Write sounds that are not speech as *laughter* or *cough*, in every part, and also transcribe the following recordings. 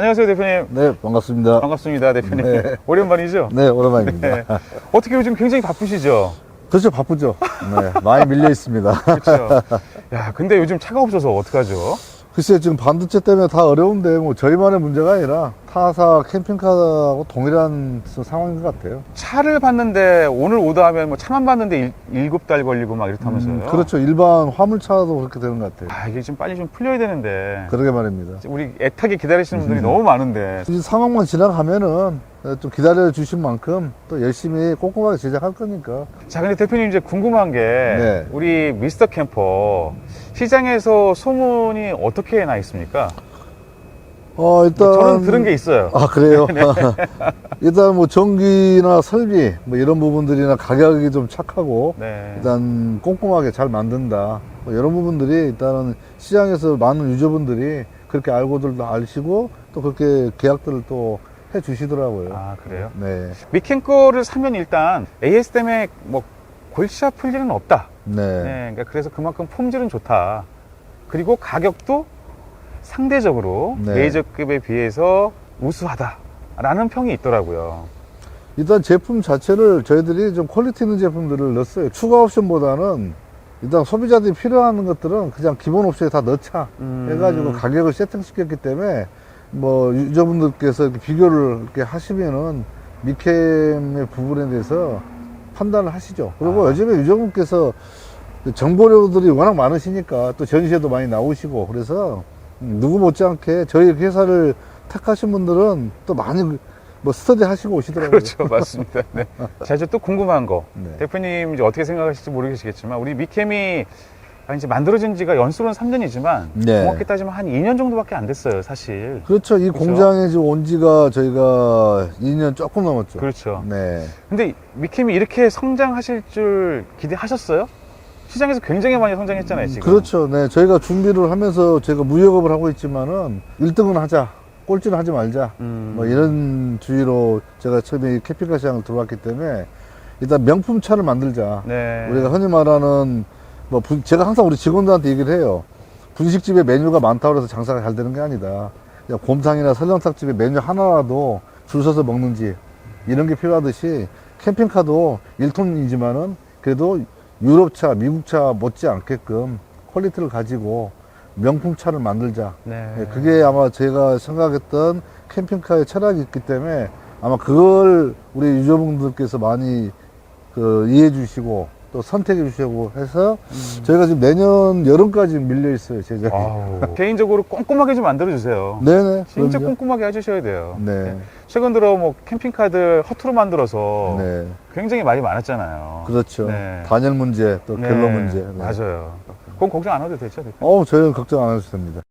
안녕하세요, 대표님. 네, 반갑습니다. 반갑습니다, 대표님. 네. *laughs* 오랜만이죠? 네, 오랜만입니다. 네. 어떻게 요즘 굉장히 바쁘시죠? 그렇죠, 바쁘죠. 네, 많이 밀려 있습니다. *laughs* 그렇죠. 야, 근데 요즘 차가 없어서 어떡하죠? 글쎄요, 지금 반도체 때문에 다 어려운데, 뭐, 저희만의 문제가 아니라, 타사 캠핑카하고 동일한 상황인 것 같아요. 차를 봤는데 오늘 오더하면 뭐 차만 봤는데 일, 일곱 달 걸리고 막 이렇다면서요? 음, 그렇죠. 일반 화물차도 그렇게 되는 것 같아요. 아, 이게 좀 빨리 좀 풀려야 되는데. 그러게 말입니다. 우리 애타게 기다리시는 음. 분들이 너무 많은데. 이 상황만 지나가면은, 좀 기다려 주신 만큼 또 열심히 꼼꼼하게 제작할 거니까. 자, 근데 대표님 이제 궁금한 게 네. 우리 미스터 캠퍼 시장에서 소문이 어떻게 나 있습니까? 어, 일단. 뭐 저는 들은 게 있어요. 아, 그래요? *laughs* *laughs* 일단 뭐 전기나 설비, 뭐 이런 부분들이나 가격이 좀 착하고, 네. 일단 꼼꼼하게 잘 만든다. 뭐 이런 부분들이 일단은 시장에서 많은 유저분들이 그렇게 알고들도 아시고 또 그렇게 계약들을 또 해 주시더라고요. 아, 그래요? 네. 미켄 거를 사면 일단 AS 때문에 뭐 골치 아플 일은 없다. 네. 네. 그러니까 그래서 그만큼 폼질은 좋다. 그리고 가격도 상대적으로 네. 레이저급에 비해서 우수하다. 라는 평이 있더라고요. 일단 제품 자체를 저희들이 좀 퀄리티 있는 제품들을 넣었어요. 추가 옵션보다는 일단 소비자들이 필요한 것들은 그냥 기본 옵션에 다 넣자 음. 해가지고 가격을 세팅시켰기 때문에 뭐 유저분들께서 이렇게 비교를 이렇게 하시면은 미캠의 부분에 대해서 판단을 하시죠. 그리고 아. 요즘에 유저분께서 정보료들이 워낙 많으시니까 또 전시회도 많이 나오시고 그래서 누구 못지않게 저희 회사를 택하신 분들은 또 많이 뭐 스터디 하시고 오시더라고요. 그렇죠. *laughs* 맞습니다. 네. 자, 이제 또 궁금한 거. 네. 대표님 이제 어떻게 생각하실지 모르겠지만 우리 미캠이 아, 이제 만들어진 지가 연수로는 3년이지만 네. 정확히 따지면 한 2년 정도밖에 안 됐어요, 사실. 그렇죠. 이 그렇죠. 공장에 지금 온 지가 저희가 2년 조금 넘었죠. 그렇죠. 네. 근데 미캠이 이렇게 성장하실 줄 기대하셨어요? 시장에서 굉장히 많이 성장했잖아요, 지금. 그렇죠. 네. 저희가 준비를 하면서 제가 무역업을 하고 있지만은 1등은 하자. 꼴찌는 하지 말자. 음. 뭐 이런 주의로 제가 처음에 이 캠핑카 시장을 들어왔기 때문에 일단 명품 차를 만들자. 네. 우리가 흔히 말하는 뭐 분- 제가 항상 우리 직원들한테 얘기를 해요. 분식집에 메뉴가 많다고 해서 장사가 잘 되는 게 아니다. 그냥 곰탕이나 설렁탕집에 메뉴 하나라도 줄 서서 먹는지 이런 게 필요하듯이 캠핑카도 1톤이지만은 그래도 유럽차, 미국차 못지 않게끔 퀄리티를 가지고 명품차를 만들자. 네. 예, 그게 아마 제가 생각했던 캠핑카의 철학이 있기 때문에 아마 그걸 우리 유저분들께서 많이 그 이해해 주시고 또 선택해 주시고 해서 저희가 지금 내년 여름까지 밀려 있어요, 제작이. 아우. *laughs* 개인적으로 꼼꼼하게 좀 만들어주세요. 네네. 진짜 그럼요. 꼼꼼하게 해주셔야 돼요. 네. 최근 들어 뭐 캠핑카들 허투루 만들어서 네. 굉장히 말이 많았잖아요. 그렇죠. 네. 단열 문제, 또 네, 결로 문제. 네. 맞아요. 그건 걱정 안 해도 되죠, 대표님? 어, 저희는 걱정 안 해도 됩니다.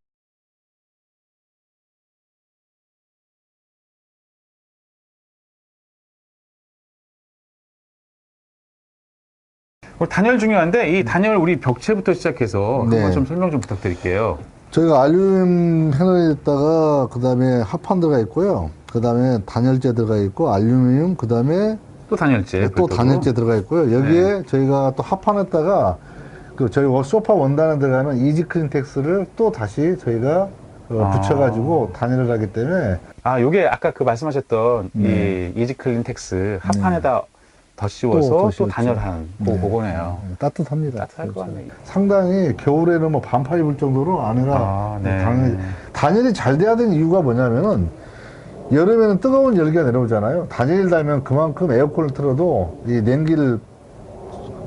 단열 중요한데 이 단열 우리 벽체부터 시작해서 네. 한번 좀 설명 좀 부탁드릴게요. 저희가 알루미늄 패널에다가 그 다음에 합판 들어가 있고요. 그 다음에 단열재 들어가 있고 알루미늄 그 다음에 또 단열재. 네, 또. 단열재 들어가 있고요. 여기에 저희가 또 합판에다가 그 저희 소파 원단에 들어가는 이지클린텍스를 또 다시 저희가 어, 아. 붙여가지고 단열을 하기 때문에 아, 요게 아까 그 말씀하셨던 네. 이 이지 클린 텍스 합판에다 더 씌워서 또 또. 단열한 그 네. 그거네요. 네, 따뜻합니다. 따뜻할 것 같네요. 상당히 겨울에는 뭐 반팔 입을 정도로 안에가 아, 네. 당연히 단열이 잘 돼야 되는 이유가 뭐냐면은 여름에는 뜨거운 열기가 내려오잖아요. 단열을 달면 그만큼 에어컨을 틀어도 이 냉기를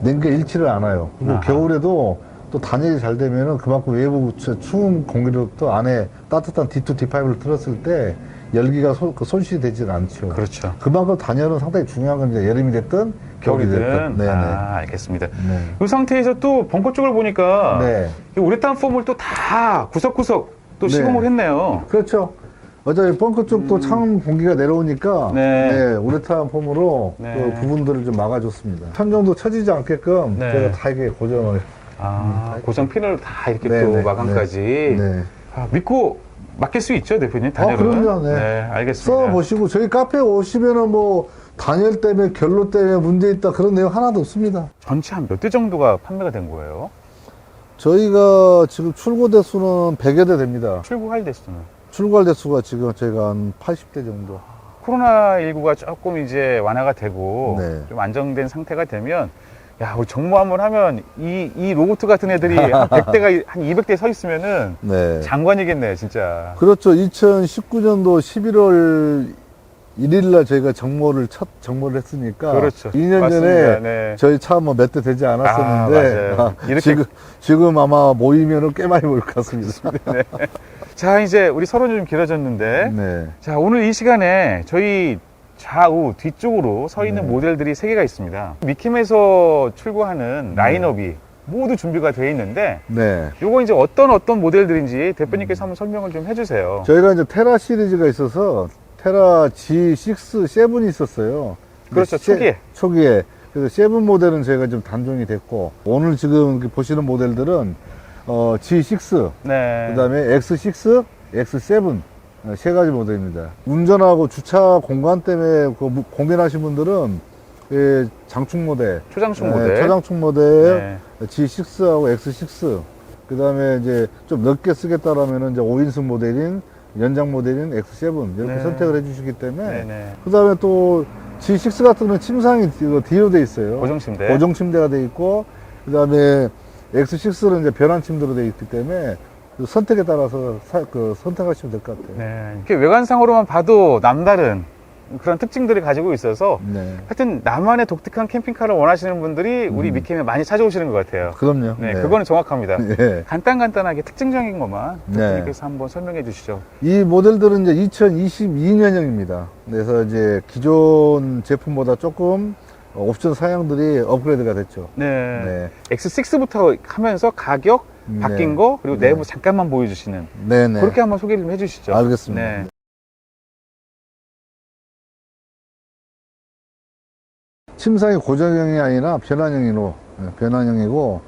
냉기가 잃지를 않아요. 그리고 아하. 겨울에도 또 단열이 잘 되면은 그만큼 외부 추- 추운 또 안에 따뜻한 D2, D5를 틀었을 때 열기가 손, 그 손실이 되지 않죠. 그렇죠. 그만큼 단열은 상당히 중요한 겁니다. 여름이 됐든 겨울이 됐든. 아, 알겠습니다. 네. 이 상태에서 또 벙커 쪽을 보니까 네. 이 우레탄 폼을 또 다 구석구석 또 네. 시공을 했네요. 그렇죠. 어차피 벙커 쪽도 창 공기가 내려오니까 음. 네. 네, 우레탄 폼으로 네. 그 부분들을 좀 막아줬습니다. 천정도 처지지 않게끔 네. 제가 다 이게 고정을. 아, 고정 핀을 다 이렇게 네, 또 네, 마감까지 네. 아, 믿고 맡길 수 있죠, 대표님? 단열은? 그럼요, 네. 알겠습니다. 써보시고 저희 카페 오시면은 뭐 단열 때문에 결로 때문에 문제 있다 그런 내용 하나도 없습니다. 전체 한 몇 대 정도가 판매가 된 거예요? 저희가 지금 출고 대수는 100여 대 됩니다. 출고할 대수는? 출고할 대수가 지금 저희가 한 80대 정도. 코로나19가 조금 이제 완화가 되고 네. 좀 안정된 상태가 되면 야, 우리 정모 한번 하면 이, 이 로봇 같은 애들이 한 *laughs* 100대가 한 200대 서 있으면은 네. 장관이겠네요, 진짜. 그렇죠. 2019년도 11월 1일 날 저희가 정모를 첫 정모를 했으니까 그렇죠. 2년 맞습니다. 전에 네. 저희 차 뭐 몇 대 되지 않았었는데 아. 이렇게- 지금 지금 아마 모이면은 꽤 많이 모일 것 같습니다. *laughs* 자, 이제 우리 서론이 좀 길어졌는데 네. 자, 오늘 이 시간에 저희 좌우 뒤쪽으로 서 있는 네. 모델들이 세 개가 있습니다. 미킴에서 출고하는 라인업이 모두 준비가 되어 있는데 네. 요거 이제 어떤 어떤 모델들인지 대표님께서 한번 설명을 좀 해주세요. 저희가 이제 테라 시리즈가 있어서 테라 G6, 7이 있었어요. 그렇죠, 세- 초기에. 초기에. 그래서 7 모델은 저희가 좀 단종이 됐고 오늘 지금 보시는 모델들은 어, G6, 네. 그 다음에 X6, X7 어, 세 가지 모델입니다. 운전하고 주차 공간 때문에 그 무- 고민하신 분들은 예, 장축 모델, 초장축 예, 모델. 초장축 모델 네. G6하고 X6 그 다음에 이제 좀 넓게 쓰겠다라면은 이제 5인승 모델인 연장 모델인 X7 이렇게 네. 선택을 해주시기 때문에 네네. 그 다음에 또 G6 같은 경우는 침상이 뒤로- 돼 있어요. 고정 침대. 고정 침대가 돼 있고 그 다음에 X6는 이제 변환 침대로 돼 있기 때문에 그 선택에 따라서 사- 그 선택하시면 될 것 같아요. 네. 이렇게 외관상으로만 봐도 남다른 그런 특징들을 가지고 있어서 네. 하여튼 나만의 독특한 캠핑카를 원하시는 분들이 우리 음. 미캠에 많이 찾아오시는 것 같아요. 그럼요. 네, 그거는 정확합니다. 예. 간단간단하게 특징적인 것만 네. 대표님께서 한번 설명해 주시죠. 이 모델들은 이제 2022년형입니다. 그래서 이제 기존 제품보다 조금 어, 옵션 사양들이 업그레이드가 됐죠. 네. 네. X6부터 하면서 가격 바뀐 네. 거 그리고 네. 내부 잠깐만 보여주시는 네네. 그렇게 한번 소개를 좀 해주시죠. 알겠습니다. 네. 침상이 고정형이 아니라 변환형으로 네, 변환형이고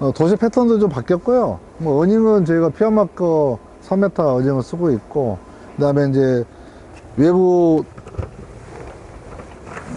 어, 도시 패턴도 좀 바뀌었고요. 뭐 어닝은 저희가 피아마커 3m 어닝을 쓰고 있고 그다음에 이제 외부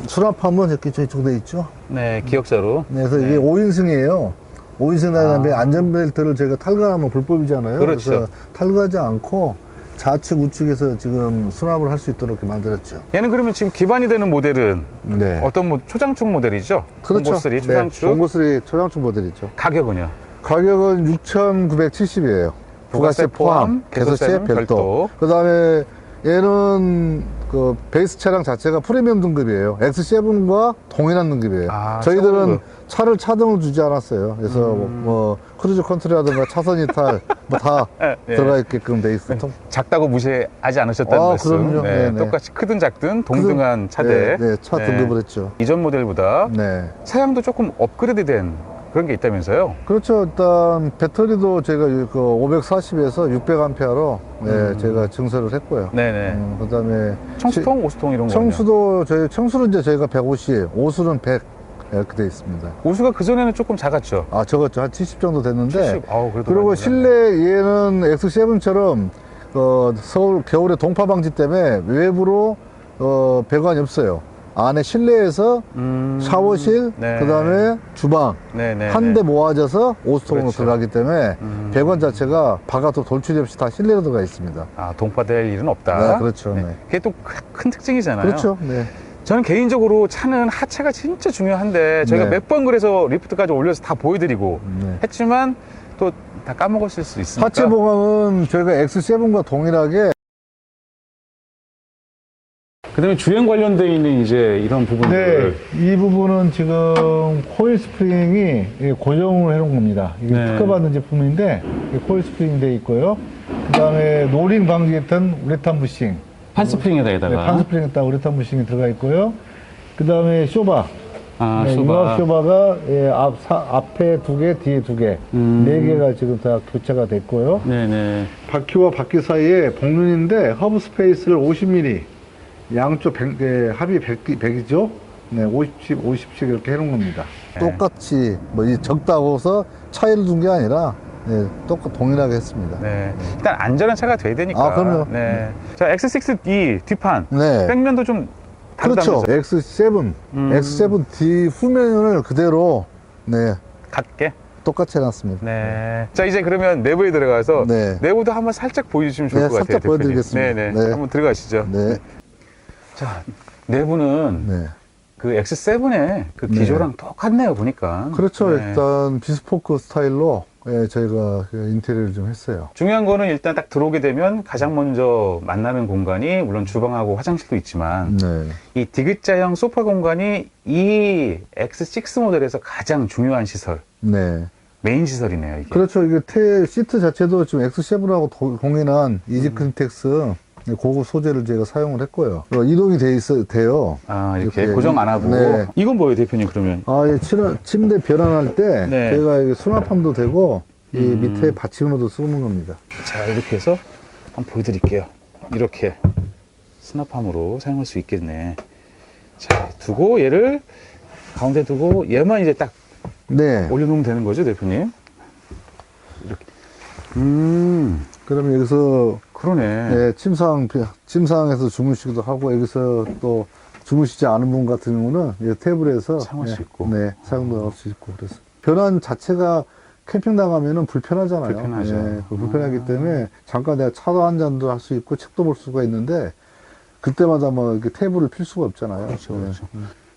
수납함은 이렇게 저쪽 돼 있죠. 네, 기억자로. 네, 그래서 네. 이게 5인승이에요. 5인승 다음에 아. 안전벨트를 저희가 탈거하면 불법이잖아요. 그렇죠. 래서 탈거하지 않고 좌측 우측에서 지금 수납을 할 수 있도록 만들었죠. 얘는 그러면 지금 기반이 되는 모델은 네. 어떤 모 초장축 모델이죠? 그렇죠. 공고3 초장축. 네, 공고3 초장축 모델이죠. 가격은요? 가격은 6,970이에요. 부가세 포함, 개소세 별도. 별도. 그 다음에 얘는 그 베이스 차량 자체가 프리미엄 등급이에요. X7과 동일한 등급이에요. 아, 저희들은 서울은. 차를 차등을 주지 않았어요. 그래서 음. 뭐 크루즈 컨트리라든가 차선 이탈 뭐다 네, *laughs* 네. 들어가 있게끔 돼 있어요. 작다고 무시하지 않으셨다는 아, 말씀. 그럼요. 네, 네, 네. 똑같이 크든 작든 동등한 차대. 네, 네, 차 네. 등급을 했죠. 이전 모델보다 네. 사양도 조금 업그레이드된 그런 게 있다면서요? 그렇죠. 일단 배터리도 제가 그 540에서 600암페어로 네, 음. 제가 증설을 했고요. 네네. 음, 그다음에 청수통, 오수통 이런 거. 청수도 저희 청수는 이제 저희가 150, 오수는 100 이렇게 돼 있습니다. 오수가 그 전에는 조금 작았죠. 아 적었죠. 한 70 정도 됐는데 70. 아우, 그래도 그리고 실내 얘는 X7처럼 어, 서울 겨울에 동파 방지 때문에 외부로 어, 배관이 없어요. 안에 실내에서 음, 샤워실, 네. 그 다음에 주방 네 네. 한대 모아져서 오수통으로 그렇죠. 들어가기 때문에 음. 배관 자체가 바깥으로 돌출이 없이 다 실내로 들어가 있습니다. 아, 동파될 일은 없다. 네, 그렇죠. 네. 그게 또 큰 특징이잖아요. 그렇죠. 네. 저는 개인적으로 차는 하체가 진짜 중요한데 저희가 네. 몇번 그래서 리프트까지 올려서 다 보여드리고 네. 했지만 또 다 까먹었을 수 있으니까. 하체 보강은 저희가 X7과 동일하게 그다음에 주행 관련돼 있는 이제 이런 부분들. 네, 이 부분은 지금 코일 스프링이 이게 고정을 해놓은 겁니다. 이게 네. 특허받은 제품인데 코일 스프링 돼 있고요. 그 다음에 노링 방지했던 우레탄 부싱, 판 스프링에다 네, 에다가 판 스프링에 딱 우레탄 부싱이 들어가 있고요. 그 다음에 쇼바, 아, 네, 쇼바. 쇼바가 예, 앞, 사, 앞에 두 개, 뒤에 두 개, 음. 네 개가 지금 다 교체가 됐고요. 네네. 바퀴와 바퀴 사이에 복륜인데 허브 스페이스를 50mm 양쪽 100, 예, 합이 100, 100 이죠 네, 50씩 50씩 이렇게 해놓은 겁니다 네. 똑같이 뭐 이 적다고 해서 차이를 둔게 아니라 네, 똑같 동일하게 했습니다 네. 일단 안전한 차가 돼야 되니까. 아, 그럼요. 네. 자, X6D 뒷판. 네. 백면도 좀 그렇죠 다르다면서요? X7 음. X7D 후면을 그대로 네 같게. 똑같이 해놨습니다. 네. 자, 이제 그러면 내부에 들어가서 네. 내부도 한번 살짝 보여주시면 좋을 네, 것 같아요. 살짝 대표님. 보여드리겠습니다. 네 네. 네. 한번 들어가시죠. 네. 자, 내부는 네. 그 X7의 그 네. 기조랑 똑같네요, 보니까. 그렇죠. 네. 일단 비스포크 스타일로 예, 저희가 그 인테리어를 좀 했어요. 중요한 거는 일단 딱 들어오게 되면 가장 먼저 만나는 공간이 물론 주방하고 화장실도 있지만 네. 이 디귿자형 소파 공간이 이 X6 모델에서 가장 중요한 시설, 네. 메인 시설이네요, 이게. 그렇죠. 이게 테 시트 자체도 지금 X7하고 도- 동일한 이지 음. 고급 소재를 저희가 사용을 했고요. 어, 이동이 돼 있어 돼요. 아, 이렇게 이렇게 고정 안 하고. 네. 이건 뭐예요, 대표님, 그러면? 아, 이 침- 침대 변환할 때 네. 저희가 이게 수납함도 되고 이 음. 밑에 받침으로도 쓰는 겁니다. 자, 이렇게 해서 한번 보여드릴게요. 이렇게 수납함으로 사용할 수 있겠네. 자, 두고 얘를 가운데 두고 얘만 이제 딱 네. 올려놓으면 되는 거죠, 대표님? 이렇게. 음, 그러면 여기서 그러네. 네, 침상 침상에서 주무시기도 하고 여기서 또 주무시지 않은 분 같은 경우는 이 테이블에서 사용할 네, 수 있고. 네, 사용도 할 수 있고 그래서 변환 자체가 캠핑 나가면은 불편하잖아요. 불편하죠. 네, 그 불편하기 아. 때문에 잠깐 내가 차도 한 잔도 할 수 있고 책도 볼 수가 있는데 그때마다 뭐 이렇게 테이블을 필 수가 없잖아요. 그렇죠, 네. 그렇죠.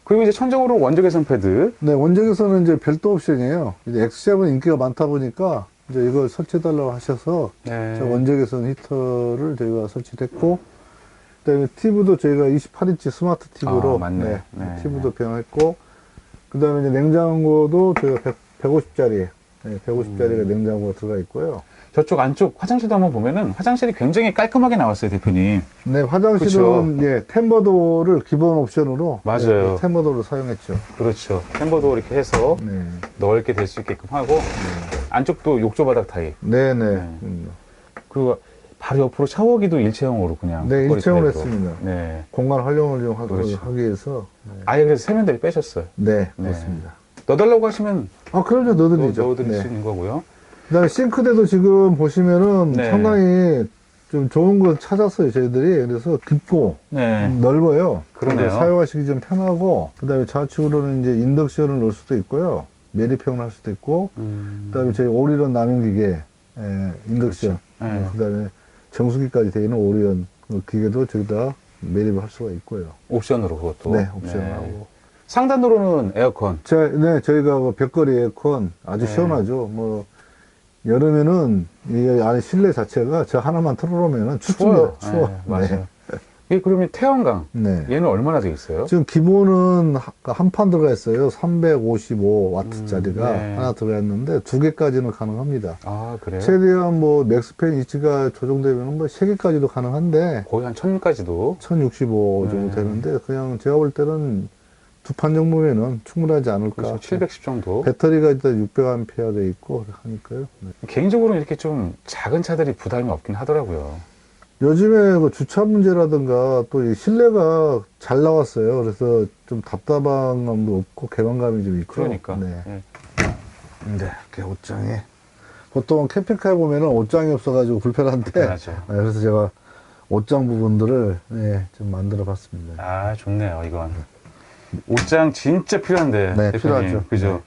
그리고 이제 천정으로 원적 개선 패드. 네, 원적에서는 이제 별도 옵션이에요. 이제 X7 인기가 많다 보니까 이제 이걸 설치해달라고 하셔서 네. 저 원적에서는 히터를 저희가 설치했고, 그다음에 TV도 저희가 28인치 스마트 TV로 아, 맞네. 네. TV도 변했고, 그다음에 이제 냉장고도 저희가 100, 150짜리, 네, 150짜리가 음. 냉장고가 들어가 있고요. 저쪽 안쪽 화장실도 한번 보면은 화장실이 굉장히 깔끔하게 나왔어요, 대표님. 네, 화장실은 예, 템버도를 기본 옵션으로 맞아요. 네, 템버도를 사용했죠. 그렇죠. 템버도 이렇게 해서 네, 넓게 될 수 있게끔 하고 안쪽도 욕조 바닥 타입. 네, 네. 네. 음. 그리고 바로 옆으로 샤워기도 일체형으로 그냥. 네, 일체형으로. 했습니다. 네. 공간 활용을 좀 하- 그렇죠. 하기 위해서. 네, 아예 그래서 세면대를 빼셨어요. 네, 네. 그렇습니다. 넣어달라고 하시면 아, 그럼요, 넣, 넣어드리죠. 넣어드릴 네. 수 있는 거고요. 그다음에 싱크대도 지금 보시면은 네. 상당히 좀 좋은 걸 찾았어요 저희들이 그래서 깊고 네. 음, 넓어요. 그래서 사용하시기 좀 편하고 그다음에 좌측으로는 이제 인덕션을 넣을 수도 있고요. 매립형을 할 수도 있고 음. 그다음에 저희 오리론 남용기계 에, 인덕션 네. 어, 그다음에 정수기까지 되어 있는 오리온 그 기계도 저기다 매립을 할 수가 있고요. 옵션으로 그것도. 네, 옵션하고. 상단으로는 에어컨. 자, 네, 저희가 그 벽걸이 에어컨 아주 네. 시원하죠. 뭐 여름에는 이 안에 실내 자체가 저 하나만 틀어놓으면 춥습니다. 추워. 네, 맞아요. 이게 그러면 태양광. 네. 네. 얘는 얼마나 돼 있어요? 지금 기본은 한 판 들어가 있어요. 355와트짜리가 음, 네. 하나 들어가 있는데 두 개까지는 가능합니다. 아, 그래요? 최대한 뭐 맥스팬 위치가 조정되면 뭐 세 개까지도 가능한데 거의 한 천까지도. 1065 정도 네. 되는데 그냥 제가 볼 때는 두 판 정도면은 충분하지 않을까. 그렇죠. 710 정도. 배터리가 일단 600A 돼 있고 하니까요. 네. 개인적으로는 이렇게 좀 작은 차들이 부담이 없긴 하더라고요. 요즘에 그 주차 문제라든가 또이 실내가 잘 나왔어요. 그래서 좀 답답한 감도 없고 개방감이 좀 있고. 그러니까. 네. 네. 네, 이렇게 옷장에. 보통 캠핑카에 보면은 옷장이 없어가지고 불편한데. 불편하죠. 네, 그래서 제가 옷장 부분들을 네, 좀 만들어 봤습니다. 아, 좋네요, 이건. 옷장 진짜 필요한데. 네, 대표님. 필요하죠. 그죠?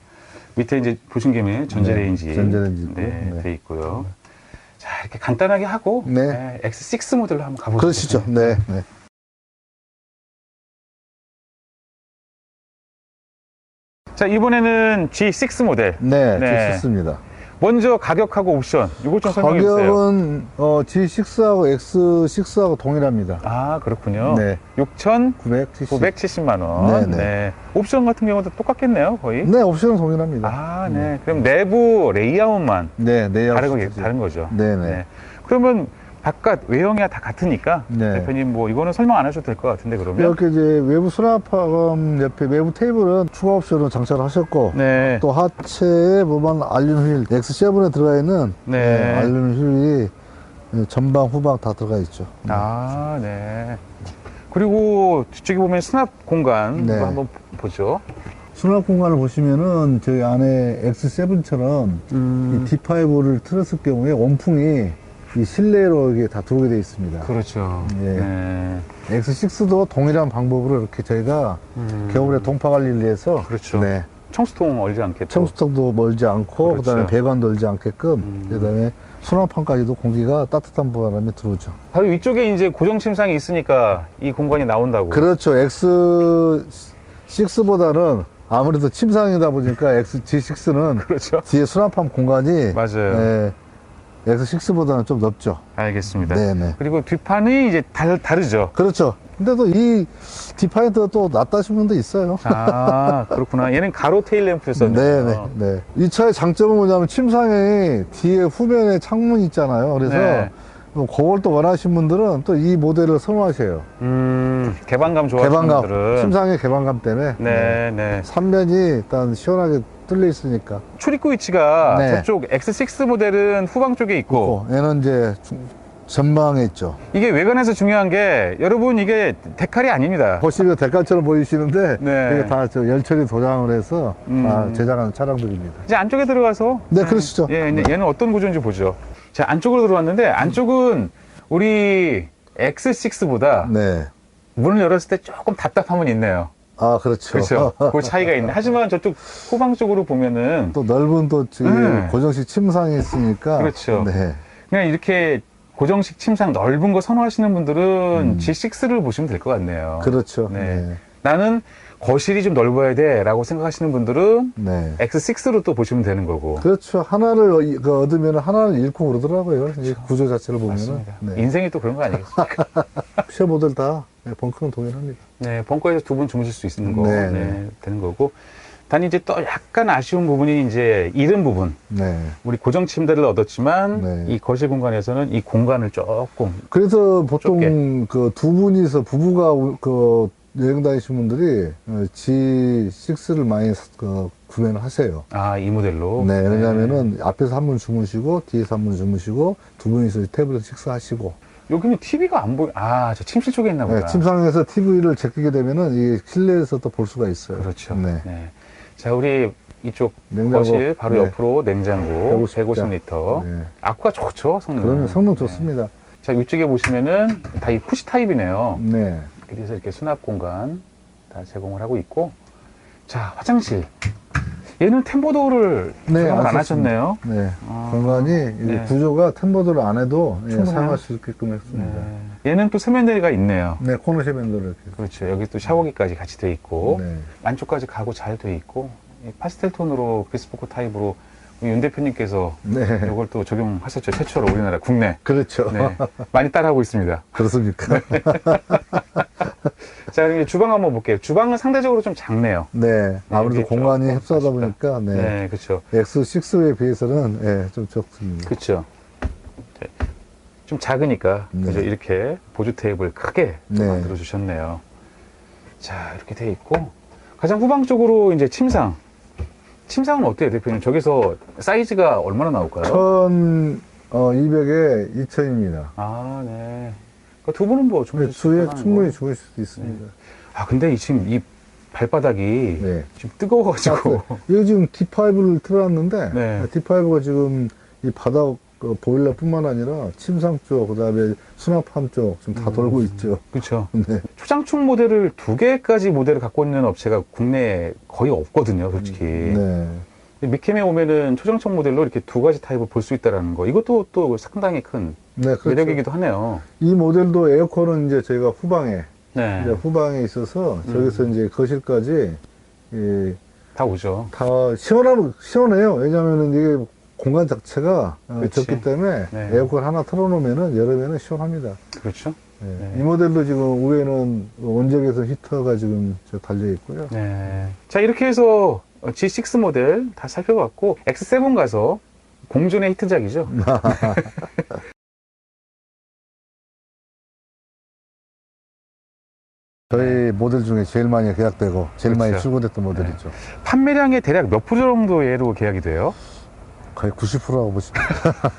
밑에 이제 보신 김에 전자레인지. 네, 전자레인지 있고, 네, 네. 돼 있고요. 자, 이렇게 간단하게 하고. 네. X6 모델로 한번 가보시죠. 그러시죠. 네. 네. 자, 이번에는 G6 모델. 네, 네. 좋습니다. 먼저 가격하고 옵션. 이것 좀 설명해 주세요. 가격은 어, G6하고 X6하고 동일합니다. 아, 그렇군요. 네. 6,970만 970. 원. 네, 네, 네. 옵션 같은 경우도 똑같겠네요, 거의. 네, 옵션은 동일합니다. 아, 네. 그럼 내부 레이아웃만 네, 네. 다른, 거. 다른 거죠. 네네. 그러면 바깥 외형이 다 같으니까 네. 대표님 뭐 이거는 설명 안 하셔도 될 것 같은데 그러면. 이렇게 이제 외부 수납함 옆에 외부 테이블은 추가 옵션을 장착을 하셨고 네. 또 하체에 보면 알륜 휠 X7에 들어가 있는 네. 알륜 휠이 전방 후방 다 들어가 있죠. 아, 네. 그리고 뒤쪽에 보면 수납 공간 네. 한번 보죠. 수납 공간을 보시면은 저희 안에 X7처럼 음. 이 D5를 틀었을 경우에 원풍이 이 실내로 이게 다 들어오게 되어 있습니다. 그렇죠. 예. 네. X6도 동일한 방법으로 이렇게 저희가 음. 겨울에 동파 관리를 위해서 그렇죠. 네, 청수통 얼지 않게 또. 청수통도 멀지 않고 그렇죠. 그다음에 배관 도 얼지 않게끔 음. 그다음에 수납판까지도 공기가 따뜻한 바람이 들어오죠. 바로 위쪽에 이제 고정 침상이 있으니까 이 공간이 나온다고. 그렇죠. X6보다는 아무래도 침상이다 보니까 XG6는 *laughs* 그렇죠. 뒤에 수납판 공간이 맞아요. 예, X6보다는 좀 넓죠. 알겠습니다. 네네. 그리고 뒷판이 이제 다, 다르죠. 그렇죠. 근데도 이 디파이트가 또 낫다신 분도 있어요. 아, 그렇구나. 얘는 가로 테일 램프였었네요. 네네. 네. 이 차의 장점은 뭐냐면 침상에 뒤에 후면에 창문이 있잖아요. 그래서 네. 뭐 그걸 또 원하시는 분들은 또 이 모델을 선호하세요. 음, 개방감 좋아하시는 개방감. 분들은. 침상의 개방감 때문에. 네, 네. 3면이 일단 시원하게 뚫려 있으니까. 출입구 위치가 네. 저쪽 X6 모델은 후방 쪽에 있고, 고 얘는 이제 중- 전방에 있죠. 이게 외관에서 중요한 게 여러분 이게 데칼이 아닙니다. 보시면 대가처럼 보이시는데 네. 이게 다저 열처리 도장을 해서 음. 다 제작하는 차량들입니다. 이제 안쪽에 들어가서 네, 그러시죠. 예, 얘는 얘는 어떤 구조인지 보죠. 자, 안쪽으로 들어왔는데 안쪽은 우리 X6보다 네. 문을 열었을 때 조금 답답함은 있네요. 아, 그렇죠. 그렇죠. *laughs* 그 차이가 있네. 하지만 저쪽 후방 쪽으로 보면은 또 넓은 또 저기 네. 고정식 침상이 있으니까. 그렇죠. 네. 그냥 이렇게 고정식 침상 넓은 거 선호하시는 분들은 음. G6를 보시면 될 것 같네요. 그렇죠. 네. 네. 나는 거실이 좀 넓어야 돼 라고 생각하시는 분들은 네. X6로 또 보시면 되는 거고. 그렇죠. 하나를 어- 그 얻으면 하나를 잃고 그러더라고요. 이 구조 자체를. 맞습니다. 네. 인생이 또 그런 거 아니겠습니까? *laughs* 쉐 모델 다 네, 벙커는 동일합니다. 네, 벙커에서 두 분 주무실 수 있는 거 네, 네, 네. 되는 거고. 단 이제 또 약간 아쉬운 부분이 이제 이른 부분. 네. 우리 고정 침대를 얻었지만 네. 이 거실 공간에서는 이 공간을 조금 그래서 보통 그 두 분이서 부부가 우- 그 여행 다니시는 분들이 어, G6를 많이 사- 그 구매를 하세요. 아 이 모델로. 네, 왜냐면은 앞에서 한 분 주무시고 뒤에서 한 분 주무시고 두 분이서 테이블에서 식사하시고 여기는 TV가 안 보여. 아, 저 침실 쪽에 있나 보다. 네, 침상에서 TV를 제끼게 되면은 이 실내에서 또 볼 수가 있어요. 그렇죠. 네. 네. 자, 우리 이쪽 냉장고. 거실 바로 네. 옆으로 냉장고 150 150리터. 네. 아쿠아 좋죠, 성능. 그러면 성능 네. 좋습니다. 자, 위쪽에 보시면은 다 이 푸시 타입이네요. 네. 그래서 이렇게 수납 공간 다 제공을 하고 있고. 자, 화장실. 얘는 템보도를 네, 안 안 하셨네요. 네. 아. 공간이 이 네. 구조가 템버드를 안 해도 예? 사용할 수 있게끔 했습니다. 네. 얘는 또 세면대가 있네요. 네, 코너 이렇게. 그렇죠. 여기 또 샤워기까지 같이 돼 있고. 네. 안쪽까지 가고 잘돼 있고. 이 파스텔 톤으로 비스포크 타입으로 윤 대표님께서 네. 이걸 또 적용하셨죠. 최초로 우리나라 국내. 그렇죠. 네. 많이 따라하고 있습니다. 그렇습니까? *laughs* 자, 그럼 이제 주방 한번 볼게요. 주방은 상대적으로 좀 작네요. 네. 아무래도 이렇게 공간이 조금 협소하다. 보니까, 네. 네, 그렇죠. X6에 비해서는, 예, 좀 적습니다. 그렇죠. 네. 좀 작으니까 네. 그죠? 이렇게 보조 테이블 크게 또 네. 만들어 주셨네요. 자, 이렇게 돼 있고 가장 후방 쪽으로 이제 침상. 침상은 어때요, 대표님? 저기서 사이즈가 얼마나 나올까요? 1200에 2000입니다. 아, 네. 그두 분은 뭐 주무실 수 주에 있다는 충분히 거. 주무실 수 있습니다. 아, 근데 이 지금 이 발바닥이 네. 지금 뜨거워가지고. 여기 지금 D5를 틀어놨는데, 네. D5가 지금 이 바닥 그 보일러뿐만 아니라 침상 쪽, 그 다음에 수납함 쪽 지금 다 음. 돌고 있죠. 그렇죠. *laughs* 네. 초장축 모델을 두 개까지 모델을 갖고 있는 업체가 국내에 거의 없거든요, 솔직히. 네. 미캠에 오면은 초장축 모델로 이렇게 두 가지 타입을 볼 수 있다는 거. 이것도 또 상당히 큰 네, 그렇죠. 매력이기도 하네요. 이 모델도 에어컨은 이제 저희가 후방에, 네. 이제 후방에 있어서 저기서 이제 거실까지 예, 다 오죠. 다 시원하고 시원해요. 왜냐면은 이게 공간 자체가 어, 그치. 적기 때문에 네. 에어컨 하나 틀어놓으면은 여름에는 시원합니다. 그렇죠. 예. 네. 이 모델도 지금 위에는 원적에서 히터가 지금 저 달려 있고요. 네. 자, 이렇게 해서 G6 모델 다 살펴봤고, X7 가서 공존의 히트작이죠. *laughs* 저희 모델 중에 제일 많이 계약되고 제일 많이 그렇죠. 출고됐던 모델이죠. 판매량의 대략 몇 프로 정도 예로 계약이 돼요? 거의 90%라고 보시면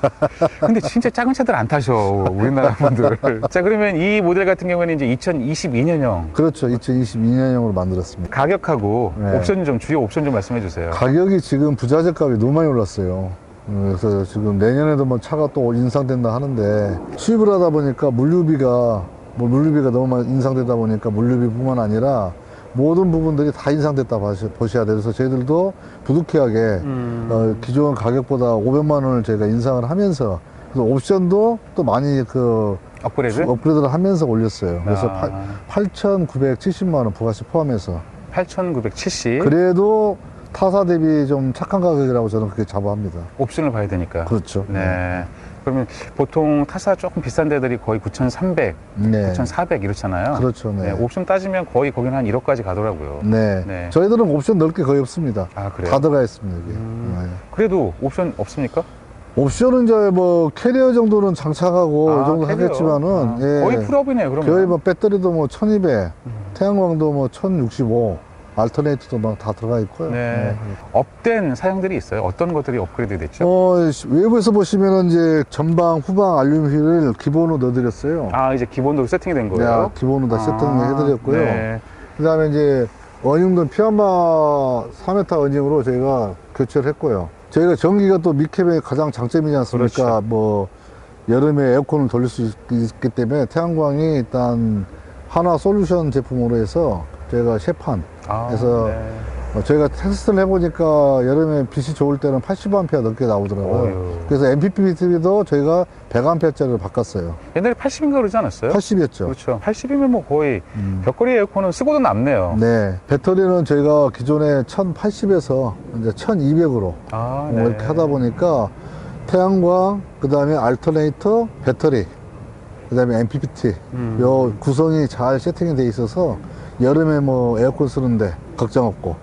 *laughs* 근데 진짜 작은 차들 안 타셔, 우리나라 분들. 자, 그러면 이 모델 같은 경우에는 이제 2022년형. 그렇죠. 2022년형으로 만들었습니다. 가격하고 네. 옵션 좀, 주요 옵션 좀 말씀해 주세요. 가격이 지금 부자재 값이 너무 많이 올랐어요. 어, 그래서 지금 내년에도 뭐 차가 또 인상된다 하는데 수입을 하다 보니까 물류비가 뭐 물류비가 너무 많이 인상되다 보니까 물류비뿐만 아니라 모든 부분들이 다 인상됐다 봐시- 보셔야. 그래서 저희들도 부득이하게 음. 어, 기존 가격보다 500만 원을 저희가 인상을 하면서 그래서 옵션도 또 많이 그 업그레이드? 업그레이드를 하면서 올렸어요. 그래서 아. 8,970만 원 부가세 포함해서 8,970 그래도 타사 대비 좀 착한 가격이라고 저는 그렇게 자부합니다. 옵션을 봐야 되니까. 그렇죠. 네. 그러면 보통 타사 조금 비싼 데들이 거의 9,300, 네. 9,400 이렇잖아요. 그렇죠. 네. 네, 옵션 따지면 거의 거기는 한 1억까지 가더라고요. 네. 네. 저희들은 옵션 넣을 게 거의 없습니다. 아, 그래요? 다 들어가 있습니다, 이게. 음. 네. 그래도 옵션 없습니까? 옵션은 이제 뭐 캐리어 정도는 장착하고 이 정도 캐리어. 하겠지만은 아, 예. 거의 풀업이네요, 그러면. 거의 뭐 배터리도 뭐 1200, 음. 태양광도 뭐 1065, 알터네이트도 막 다 들어가 있고요. 네. 업된 사양들이 있어요. 어떤 것들이 업그레이드 됐죠? 어, 시- 외부에서 보시면은 이제 전방, 후방 알루미늄 휠을 기본으로 넣어드렸어요. 아, 이제 기본으로 세팅이 된 거예요? 네, 기본으로 다 아, 세팅해드렸고요. 네. 그 다음에 이제 어닝도 피아마 3m 어닝으로 저희가 교체를 했고요. 저희가 전기가 또 미캡의 가장 장점이지 않습니까? 그렇죠. 뭐 여름에 에어컨을 돌릴 수 있, 기 때문에 태양광이 일단 하나 솔루션 제품으로 해서 저희가 셰판 아, 그래서 네. 어, 저희가 테스트를 해보니까 여름에 빛이 좋을 때는 80A 넘게 나오더라고요. 어휴. 그래서 MPPT도 저희가 100A짜리를 바꿨어요. 옛날에 80인가 그러지 않았어요? 80이었죠. 그렇죠. 80이면 뭐 거의 음. 벽걸이 에어컨은 쓰고도 남네요. 네. 배터리는 저희가 기존에 1080에서 이제 1200으로 아, 뭐 이렇게 하다 보니까 태양광, 그 다음에 알터네이터, 배터리, 그 다음에 MPPT, 음. 요 구성이 잘 세팅이 돼 있어서 여름에 뭐 에어컨 쓰는데 걱정 없고,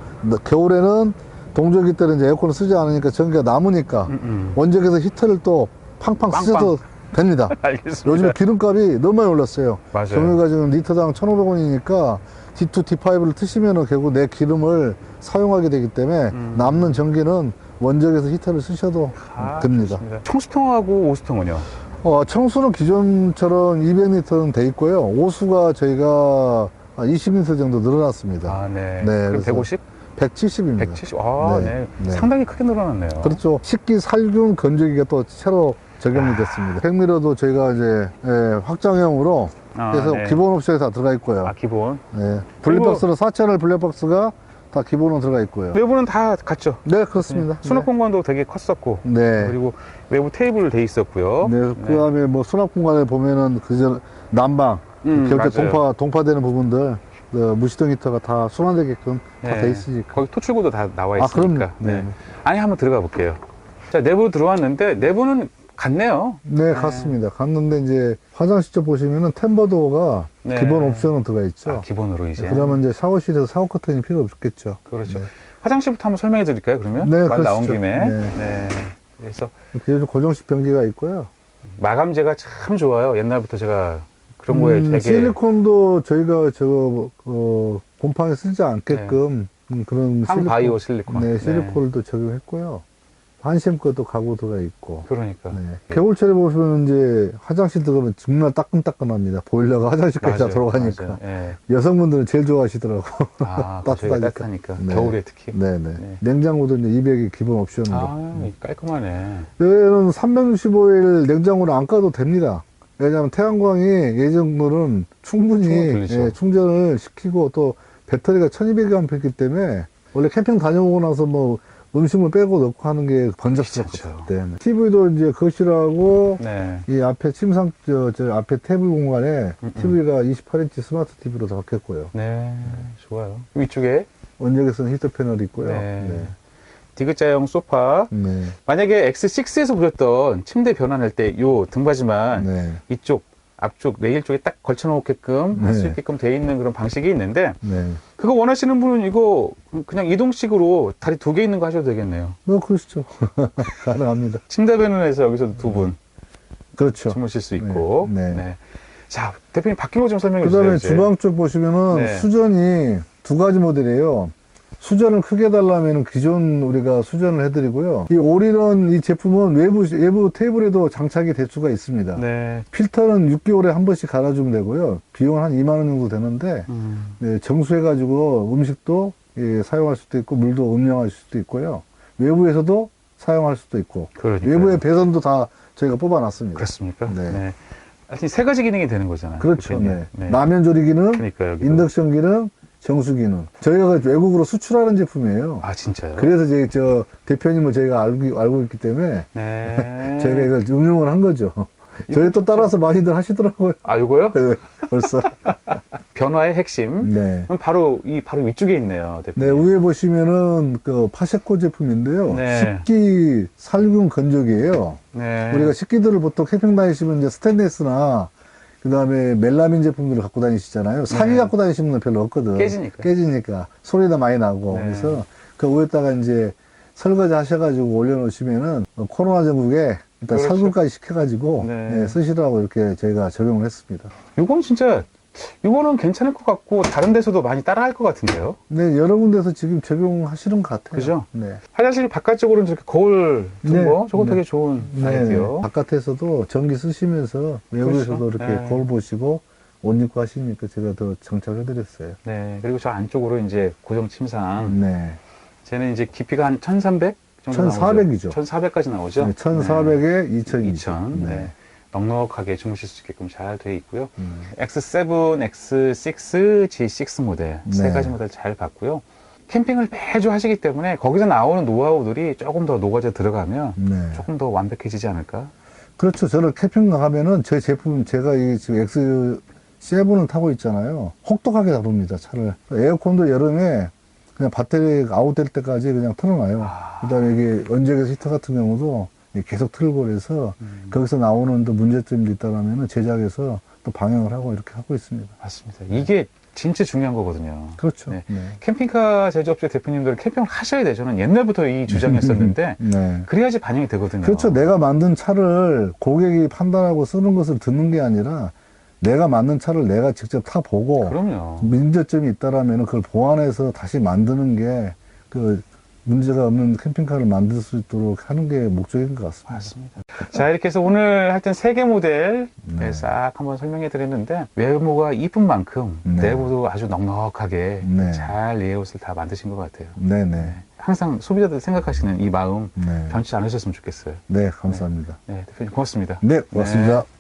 겨울에는 동조기 때는 이제 에어컨을 쓰지 않으니까 전기가 남으니까 음, 음. 원적에서 히터를 또 팡팡 빵빵. 쓰셔도 됩니다. *laughs* 알겠습니다. 요즘 기름값이 너무 많이 올랐어요. 맞아요. 정유가 지금 리터당 1,500원이니까 D2, D5를 트시면은 결국 내 기름을 사용하게 되기 때문에 음. 남는 전기는 원적에서 히터를 쓰셔도 아, 됩니다. 좋습니다. 청수통하고 오수통은요? 어, 청수는 기존처럼 200리터는 돼 있고요. 오수가 저희가 20리터 정도 늘어났습니다. 아, 네. 네, 그럼 그래서 150? 170입니다. 170? 아, 네. 네, 네. 상당히 크게 늘어났네요. 그렇죠. 식기 살균 건조기가 또 새로 적용이 됐습니다. 백미러도 저희가 이제 예, 확장형으로 아, 그래서 네. 기본 옵션에 다 들어가 있고요. 아, 기본. 네. 블랙박스는 4채널 블랙박스가 다 기본으로 들어가 있고요. 외부는 다 같죠? 네, 그렇습니다. 수납 공간도 되게 컸었고. 네. 그리고 외부 테이블 돼 있었고요. 네. 그 다음에 뭐 수납 공간에 보면은 그저 난방, 음, 맞아요. 동파, 동파되는 부분들, 그 무시동 히터가 다 순환되게끔 다 네. 돼 있으니까. 거기 토출구도 다 나와 아, 있으니까. 그럼요. 네. 안에 한번 들어가 볼게요. 자, 내부 들어왔는데 내부는 같네요. 네, 같습니다. 갔는데 이제 화장실 쪽 보시면은 템버도어가 네. 기본 옵션은 들어가 있죠. 아, 기본으로 이제. 그러면 이제 샤워실에서 샤워 커튼이 필요 없겠죠. 그렇죠. 네. 화장실부터 한번 설명해 드릴까요, 그러면? 네, 말 나온. 김에. 네. 네. 그래서 좀 고정식 변기가 있고요. 마감재가 참 좋아요. 옛날부터 제가 그런 거에 음, 되게. 실리콘도 저희가 저거 어, 곰팡이 쓰지 않게끔 음, 그런 한 실리콘, 바이오 실리콘. 네, 실리콘도 적용했고요. 한샘 것도 가구 들어가 있고. 그러니까. 네. 겨울철에 보시면 이제 화장실 들어가면 정말 따끈따끈합니다. 보일러가 *laughs* 화장실까지 다 맞아요, 들어가니까. 맞아요. 예. 여성분들은 제일 좋아하시더라고. 아, *laughs* 따뜻하니까. 따뜻하니까. 네. 겨울에 특히. 네네. 네. 냉장고도 이제 200이 기본 옵션으로. 아, 깔끔하네. 얘는 365일 냉장고를 안 까도 됩니다. 왜냐하면 태양광이 예전거는 충분히. 예, 충전을 시키고 또 배터리가 1200A이기 때문에 원래 캠핑 다녀오고 나서 뭐 음식물 빼고 넣고 하는 게 번잡스럽거든요. 네. TV도 이제 거실하고 네. 이 앞에 침상 저, 저 앞에 테이블 공간에 음, 음. TV가 28인치 스마트 TV로 다 바뀌었고요. 네. 좋아요. 위쪽에 원적에서는 히터 패널이 있고요. 네. 네. 디귿자형 소파. 네. 만약에 X6에서 보셨던 침대 변환할 때 요 등받이만 네. 이쪽 앞쪽 레일 쪽에 딱 걸쳐놓게끔 할수 네. 있게끔 되어 있는 그런 방식이 있는데 네. 그거 원하시는 분은 이거 그냥 이동식으로 다리 두 개 있는 거 하셔도 되겠네요. 뭐 그러시죠. *laughs* 가능합니다. 침대 변환해서 여기서 두 분 그렇죠. 주무실 수 있고. 네, 네. 자 대표님 바뀐 거 좀 설명해 그 주세요. 다음에 이제. 주방 쪽 보시면은 네. 수전이 두 가지 모델이에요. 수전을 크게 해달라면 기존 우리가 수전을 해드리고요. 이 올인원 이 제품은 외부, 외부 테이블에도 장착이 될 수가 있습니다. 네. 필터는 6개월에 한 번씩 갈아주면 되고요. 비용은 한 2만 원 정도 되는데, 음. 네, 정수해가지고 음식도 예, 사용할 수도 있고, 물도 음량할 수도 있고요. 외부에서도 사용할 수도 있고, 그러니까 외부의 배선도 다 저희가 뽑아놨습니다. 그렇습니까? 네. 네. 하여튼 세 가지 기능이 되는 거잖아요. 그렇죠. 네. 네. 라면 조리 기능, 그러니까 인덕션 기능, 정수기는 저희가 외국으로 수출하는 제품이에요. 아, 진짜요? 그래서 이제 저 대표님을 저희가 알고, 알고 있기 때문에 네. *laughs* 저희가 이걸 응용을 한 거죠. 저희 또 따라서 많이들 하시더라고요. 아, 요거요? 네, 벌써. *laughs* 변화의 핵심. 네. 그럼 바로, 이, 바로 위쪽에 있네요, 네, 대표님. 위에 보시면은 그 파세코 제품인데요. 네. 식기 살균 건조기예요. 네. 우리가 식기들을 보통 캠핑 다니시면 이제 스테인레스나 그 다음에 멜라민 제품들을 갖고 다니시잖아요. 상의 네. 갖고 다니시는 분 별로 없거든. 깨지니까. 깨지니까 소리도 많이 나고 네. 그래서 그 위에다가 이제 설거지 하셔가지고 올려놓으시면은 코로나 전국에 일단 그렇죠. 살균까지 시켜가지고 네. 네, 쓰시라고 이렇게 저희가 적용을 했습니다. 요건 진짜, 요거는 괜찮을 것 같고, 다른 데서도 많이 따라 할 것 같은데요? 네, 여러 군데서 지금 적용하시는 것 같아요. 그죠? 네. 화장실 바깥쪽으로는 저렇게 거울 둔 네. 거, 저거 네. 되게 좋은 네, 아이디어. 바깥에서도 전기 쓰시면서 외부에서도 그렇죠. 이렇게 네. 거울 보시고 옷 입고 하시니까 제가 더 정착해드렸어요. 네. 그리고 저 안쪽으로 이제 고정 침상. 네. 쟤는 이제 깊이가 한 1300 정도 1400 이죠. 1400까지 나오죠. 네, 1400에 2000. 2000. 네. 넉넉하게 주무실 수 있게끔 잘 되어 있고요. 음. X7, X6, G6 모델 세 네. 가지 모델 잘 봤고요. 캠핑을 매주 하시기 때문에 거기서 나오는 노하우들이 조금 더 녹아져 들어가면 네. 조금 더 완벽해지지 않을까? 그렇죠. 저는 캠핑 가면은 제 제품, 제가 이 지금 X7을 타고 있잖아요. 혹독하게 다룹니다, 차를. 에어컨도 여름에 그냥 배터리 아웃될 때까지 그냥 틀어놔요. 아. 그 다음에 이게 원적외 히터 같은 경우도 계속 틀고 그래서 음. 거기서 나오는 또 문제점이 있다라면 제작해서 또 방영을 하고 이렇게 하고 있습니다. 맞습니다. 이게 진짜 중요한 거거든요. 그렇죠. 네. 네. 캠핑카 제조업체 대표님들 캠핑을 하셔야 돼요. 저는 옛날부터 이 주장이었었는데 *laughs* 네. 그래야지 반영이 되거든요. 그렇죠. 내가 만든 차를 고객이 판단하고 쓰는 것을 듣는 게 아니라 내가 만든 차를 내가 직접 타보고 그럼요. 문제점이 있다라면 그걸 보완해서 다시 만드는 게 그 문제가 없는 캠핑카를 만들 수 있도록 하는 게 목적인 것 같습니다. 맞습니다. 자, 이렇게 해서 오늘 할땐세개 모델 네. 싹 한번 설명해 드렸는데 외모가 이쁜 만큼 네. 내부도 아주 넉넉하게 네. 잘 레이아웃을 다 만드신 것 같아요. 네네. 항상 소비자들 생각하시는 이 마음 네. 변치 않으셨으면 좋겠어요. 네, 감사합니다. 네, 대표님 고맙습니다. 네, 고맙습니다. 네.